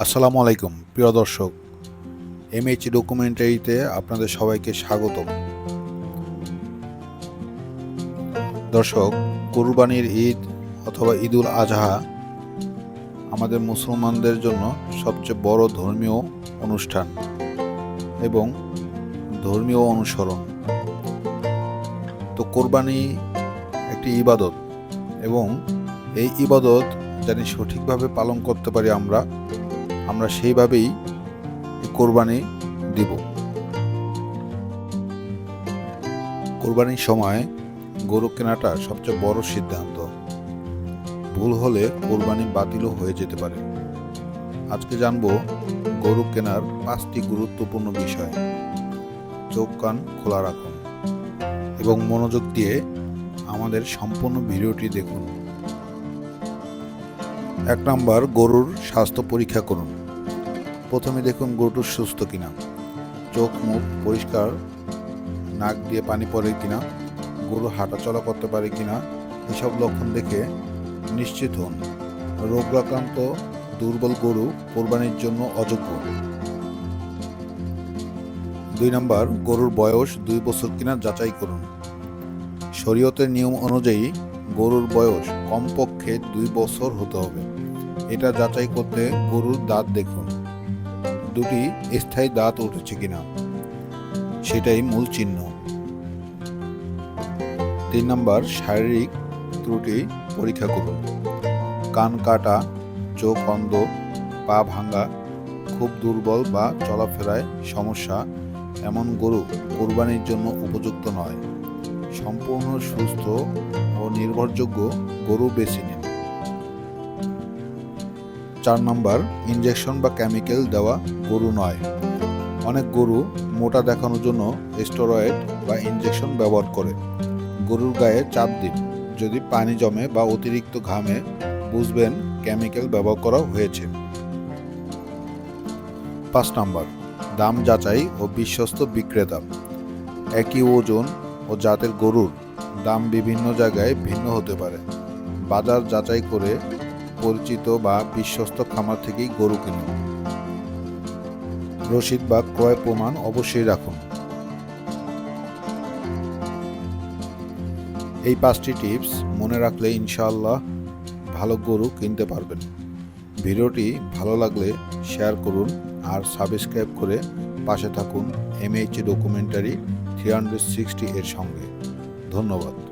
আসসালামু আলাইকুম, প্রিয় দর্শক। এমএইচ ডকুমেন্টারিতে আপনাদের সবাইকে স্বাগতম। দর্শক, কুরবানির ঈদ অথবা ঈদুল আজহা আমাদের মুসলমানদের জন্য সবচেয়ে বড় ধর্মীয় অনুষ্ঠান এবং ধর্মীয় অনুসরণ। তো কোরবানি একটি ইবাদত এবং এই ইবাদত জানি সঠিকভাবে পালন করতে পারি আমরা আমরা সেইভাবেই কোরবানি দিব। কোরবানির সময় গরু কেনাটা সবচেয়ে বড় সিদ্ধান্ত। ভুল হলে কোরবানি বাতিলও হয়ে যেতে পারে। আজকে জানব গরু কেনার পাঁচটি গুরুত্বপূর্ণ বিষয়। চোখ, কান খোলা রাখুন এবং মনোযোগ দিয়ে আমাদের সম্পূর্ণ ভিডিওটি দেখুন। এক নম্বর গরুর স্বাস্থ্য পরীক্ষা করুন। প্রথমে দেখুন গরুটি সুস্থ কিনা। চোখ, মুখ পরিষ্কার, নাক দিয়ে পানি পড়ে কিনা, গরু হাঁটাচলা করতে পারে কিনা, এসব লক্ষণ দেখে নিশ্চিত হন। রোগাক্রান্ত, দুর্বল গরু কোরবানির জন্য অযোগ্য। দুই নম্বর, গরুর বয়স দুই বছর কিনা যাচাই করুন। শরীয়তের নিয়ম অনুযায়ী গরুর বয়স কমপক্ষে দুই বছর হতে হবে। এটা যাচাই করতে গরুর দাঁত দেখুন। দুটি স্থায়ী দাঁত উঠেছে কিনা। সেটাই মূল চিহ্ন। তিন নম্বর শারীরিক ত্রুটি পরীক্ষা করুন। কান কাটা, চোখ অন্ধ, পা ভাঙ্গা, খুব দুর্বল বা চলাফেরায় সমস্যা, এমন গরু কোরবানির জন্য উপযুক্ত নয়। সম্পূর্ণ সুস্থ ও নির্ভরযোগ্য গরু বেছে নিন। চার নম্বর ইনজেকশন বা কেমিক্যাল দেওয়া গরু নয়। অনেক গরু মোটা দেখানোর জন্য স্টেরয়েড বা ইনজেকশন ব্যবহার করে। গরুর গায়ে চাপ দিন। যদি পানি জমে বা অতিরিক্ত ঘামে, বুঝবেন কেমিক্যাল ব্যবহার করা হয়েছে। পাঁচ নম্বর, দাম যাচাই ও বিশ্বস্ত বিক্রেতা। একই ওজন ও জাতের গরুর দাম বিভিন্ন জায়গায় ভিন্ন হতে পারে। বাজার যাচাই করে পরিচিত বা বিশ্বস্ত খামার থেকেই গরু কিনুন। রসিদ বা ক্রয় প্রমাণ অবশ্যই রাখুন। এই পাঁচটি টিপস মনে রাখলে ইনশাআল্লাহ ভালো গরু কিনতে পারবেন। ভিডিওটি ভালো লাগলে শেয়ার করুন আর সাবস্ক্রাইব করে পাশে থাকুন MH documentary three hundred sixty এর সঙ্গে। ধন্যবাদ।